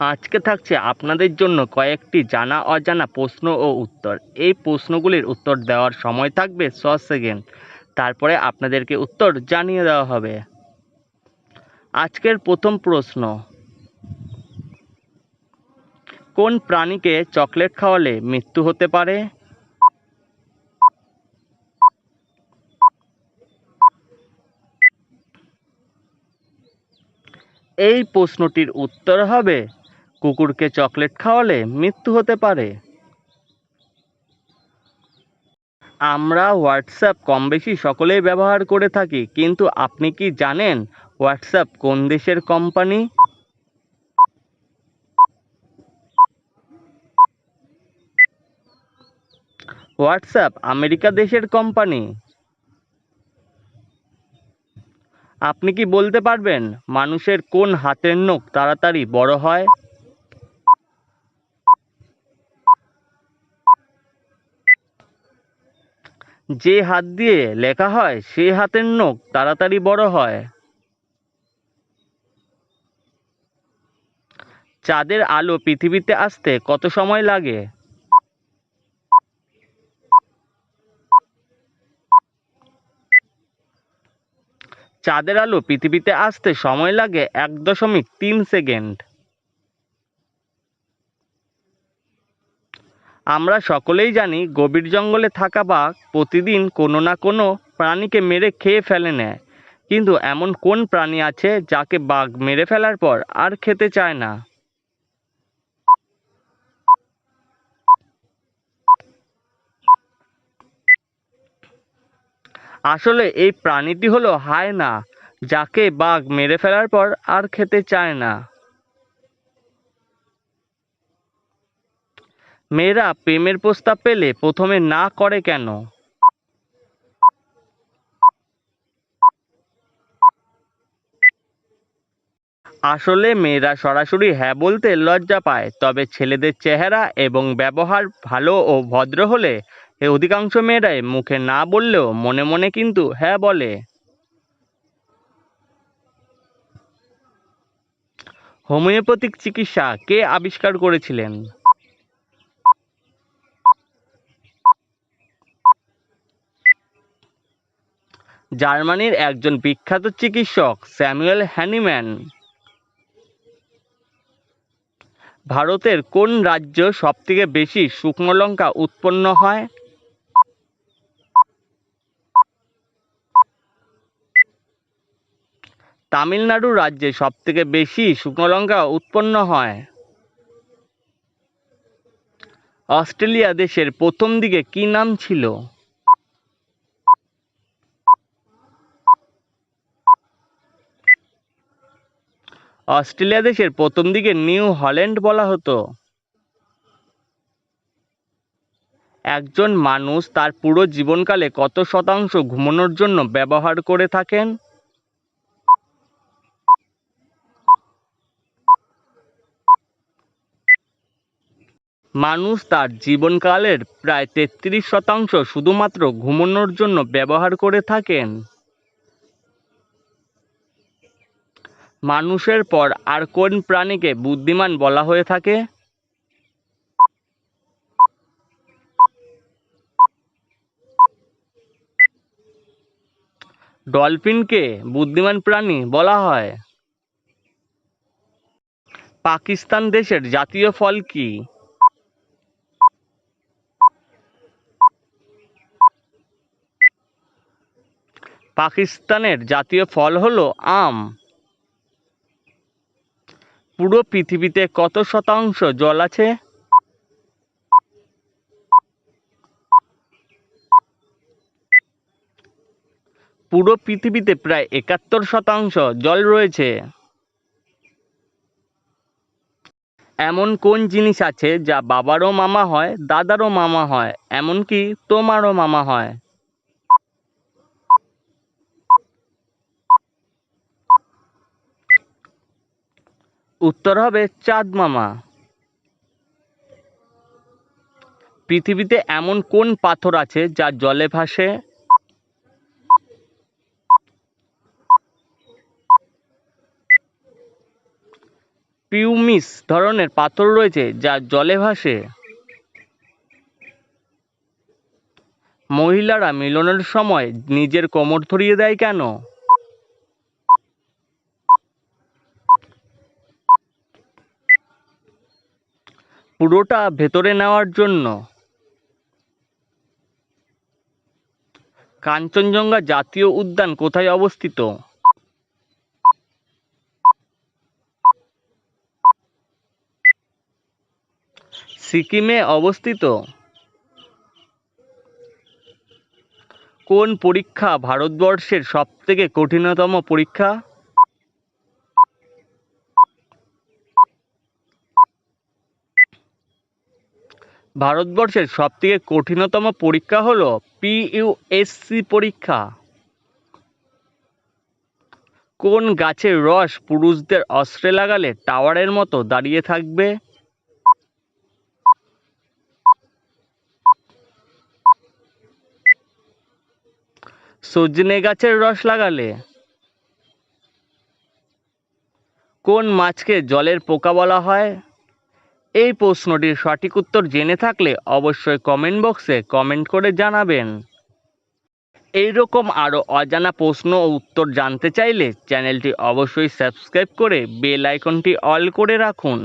আজকে থাকছে আপনাদের জন্য কয়েকটি জানা অজানা প্রশ্ন ও উত্তর। এই প্রশ্নগুলির উত্তর দেওয়ার সময় থাকবে ছ সেকেন্ড। তারপরে আপনাদেরকে উত্তর জানিয়ে দেওয়া হবে। আজকের প্রথম প্রশ্ন, কোন প্রাণীকে চকলেট খাওয়ালে মৃত্যু হতে পারে? এই প্রশ্নটির উত্তর হবে কুকুরকে চকলেট খাওয়ালে মৃত্যু হতে পারে। আমরা হোয়াটসঅ্যাপ কম বেশি সকলেই ব্যবহার করে থাকি, কিন্তু আপনি কি জানেন হোয়াটসঅ্যাপ কোন দেশের কোম্পানি? হোয়াটসঅ্যাপ আমেরিকা দেশের কোম্পানি। আপনি কি বলতে পারবেন মানুষের কোন হাতের নখ তাড়াতাড়ি বড় হয়? যে হাত দিয়ে লেখা হয় সেই হাতের নখ তাড়াতাড়ি বড় হয়। চাঁদের আলো পৃথিবীতে আসতে কত সময় লাগে? চাঁদের আলো পৃথিবীতে আসতে সময় লাগে এক দশমিক তিন সেকেন্ড। আমরা সকলেই জানি গভীর জঙ্গলে থাকা বাঘ প্রতিদিন কোনো না কোনো প্রাণীকে মেরে খেয়ে ফেলে নেয়। কিন্তু এমন কোন প্রাণী আছে যাকে বাঘ মেরে ফেলার পর আর খেতে চায় না? আসলে এই প্রাণীটি হলো হায়না, যাকে বাঘ মেরে ফেলার পর আর খেতে চায় না। মেয়েরা প্রেমের প্রস্তাব পেলে প্রথমে না করে কেন? আসলে মেয়েরা সরাসরি হ্যাঁ বলতে লজ্জা পায়, তবে ছেলেদের চেহারা এবং ব্যবহার ভালো ও ভদ্র হলে এ অধিকাংশ মেয়েরাই মুখে না বললেও মনে মনে কিন্তু হ্যাঁ বলে। হোমিওপ্যাথিক চিকিৎসা কে আবিষ্কার করেছিলেন? জার্মানির একজন বিখ্যাত চিকিৎসক, স্যামুয়েল হ্যানিম্যান। ভারতের কোন রাজ্য সবথেকে বেশি শুকনো লঙ্কা উৎপন্ন হয়? তামিলনাড়ু রাজ্যে সবথেকে বেশি শুকনো লঙ্কা উৎপন্ন হয়। অস্ট্রেলিয়া দেশের প্রথম দিকে কি নাম ছিল? অস্ট্রেলিয়া দেশের প্রথম দিকে নিউ হল্যান্ড বলা হতো। একজন মানুষ তার পুরো জীবনকালে কত শতাংশ ঘুমানোর জন্য ব্যবহার করে থাকেন? মানুষ তার জীবনকালের প্রায় তেত্রিশ শতাংশ শুধুমাত্র ঘুমানোর জন্য ব্যবহার করে থাকেন। মানুষের পর আর কোন প্রাণীকে বুদ্ধিমান বলা হয়ে থাকে? ডলফিনকে বুদ্ধিমান প্রাণী বলা হয়। পাকিস্তান দেশের জাতীয় ফল কি? পাকিস্তানের জাতীয় ফল হলো আম। পুরো পৃথিবীতে কত শতাংশ জল আছে? পুরো পৃথিবীতে প্রায় একাত্তর শতাংশ জল রয়েছে। এমন কোন জিনিস আছে যা বাবারও মামা হয়, দাদারও মামা হয়, এমনকি তোমারও মামা হয়? উত্তর হবে চাঁদ মামা। পৃথিবীতে এমন কোন পাথর আছে যা জলে ভাসে? পিউমিস ধরনের পাথর রয়েছে যা জলে ভাসে। মহিলারা মিলনের সময় নিজের কোমর ধরিয়ে দেয় কেন? পুরোটা ভেতরে নেওয়ার জন্য কাঞ্চনজঙ্ঘা জাতীয় উদ্যান কোথায় অবস্থিত? সিকিমে অবস্থিত কোন পরীক্ষা ভারতবর্ষের সবথেকে কঠিনতম পরীক্ষা? ভারতবর্ষের সবথেকে কঠিনতম পরীক্ষা হলো পিইউএসসি পরীক্ষা। কোন গাছের রস পুরুষদের অস্ত্রে লাগালে টাওয়ারের মতো দাঁড়িয়ে থাকবে? সজনে গাছের রস লাগালে। কোন মাছকে জলের পোকা বলা হয়? এই প্রশ্নটির সঠিক উত্তর জেনে থাকলে অবশ্যই কমেন্ট বক্সে কমেন্ট করে জানাবেন। এই রকম আরও অজানা প্রশ্ন ও উত্তর জানতে চাইলে চ্যানেলটি অবশ্যই সাবস্ক্রাইব করে বেল আইকনটি অল করে রাখুন।